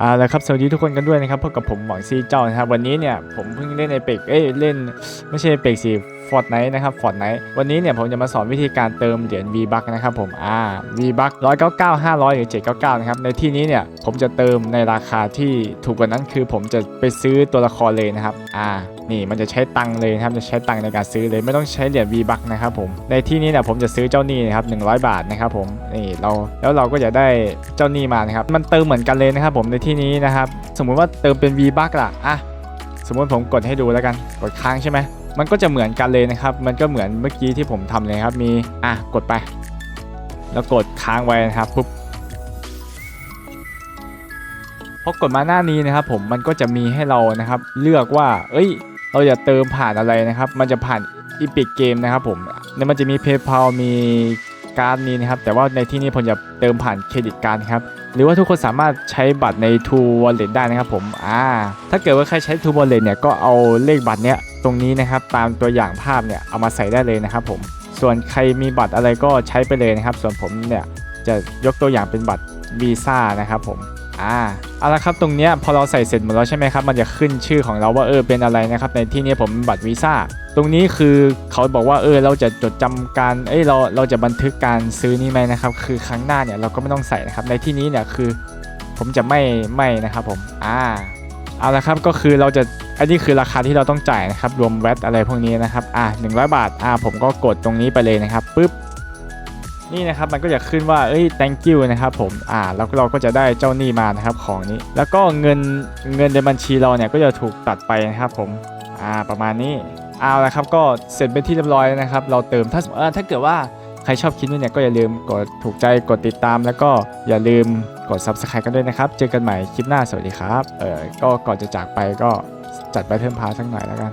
เอาละครับสวัสดีทุกคนกันด้วยนะครับพบกับผมหวังซีเจ้านะครับวันนี้เนี่ยผมเพิ่งเล่นในเป็กเอ้ยเล่นไม่ใช่เป็กสิ ฟอร์ดไนท์นะครับฟอร์ดไนท์วันนี้เนี่ยผมจะมาสอนวิธีการเติมเหรียญ V Buck นะครับผมอ่า V Buck 199 500 หรือ 799 นะครับ ในที่นี้เนี่ยผมจะเติมในราคาที่ถูกกว่านั้นคือผมจะไปซื้อตัวละครเลยนะครับอ่านี่มันจะใช้ตังค์เลยนะครับจะใช้ตังค์ในการซื้อเลยไม่ต้องใช้เหรียญ V Buck นะครับผมในที่นี้เนี่ยผมจะซื้อเจ้าหนี้นะครับ100 บาทนะครับผมนี่เราแล้วเราก็จะได้เจ้าหนี้มานะครับมันเติมเหมือนกันเลยนะครับผมในที่นี้นะครับสมมุติว่าเติมเป็น V Buck ล่ะอะสมมติผมกดให้ดูแล้วกันกดค้างใช่ไหม มันก็จะเหมือนกันเลยนะครับ มันก็เหมือนเมื่อกี้ที่ผมทำเลยครับ มี อะ กดไป แล้วกดค้างไว้นะครับปุ๊บพอกดมาหน้านี้นะครับ ผม มันก็จะมีให้เรานะครับ เลือกว่า เอ้ย เราจะเติมผ่านอะไรนะครับ มันจะผ่านอีพิกเกมนะครับผม แล้วมันจะมี PayPal มี การ์ดนี้นะครับ แต่ว่าในที่นี้ผมจะเติมผ่านเครดิตการ์ดครับ หรือว่าทุกคนสามารถใช้บัตรใน True Wallet ได้นะครับผมอ่าถ้าเกิดว่าใครใช้ True Wallet เนี่ยก็เอาเลขบัตรเนี้ยตรงนี้นะครับตามตัวอย่างภาพเนี่ยเอามาใส่ได้เลยนะครับผม ส่วนใครมีบัตรอะไรก็ใช้ไปเลยนะครับ ส่วนผมเนี่ยจะยกตัวอย่างเป็นบัตรวีซ่านะครับผมอ่าเอาละครับตรงเนี้ยพอเราใส่เสร็จหมดแล้วใช่ไหมครับมันจะขึ้นชื่อของเราว่าเออเป็นอะไรนะครับในที่นี้ผมเป็นบัตรวีซ่า ตรงนี้คือเขาบอกว่าเออเราจะจดจำการเอ้ยเราเราจะบันทึกการซื้อนี่ไหมนะครับคือครั้งหน้าเนี่ยเราก็ไม่ต้องใส่นะครับในที่นี้เนี่ยคือผมจะไม่ไม่นะครับผมอ่าเอาละครับก็คือเราจะอันนี้คือราคาที่เราต้องจ่ายนะครับรวมแวตอะไรพวกนี้นะครับอ่า100 บาทอ่าผมก็กดตรงนี้ไปเลยนะครับปุ๊บนี่นะครับมันก็จะขึ้นว่าเอ้ย thank you นะครับผมอ่าแล้วเราก็จะได้เจ้าหนี้มานะครับของนี้ แล้วก็เงินเงินในบัญชีเราเนี่ยก็จะถูกตัดไปนะครับผมอ่าประมาณนี้ เอาละครับก็เสร็จเป็นที่เรียบร้อยนะครับ เราเติมถ้าเออถ้าเกิดว่าใครชอบคลิปนี้เนี่ยก็อย่าลืมกดถูกใจกดติดตาม แล้วก็อย่าลืมกด subscribe กันด้วยนะครับ เจอกันใหม่คลิปหน้าสวัสดีครับเออก็ก่อนจะจากไปก็จัดไปเทิมพาสักหน่อยแล้วกัน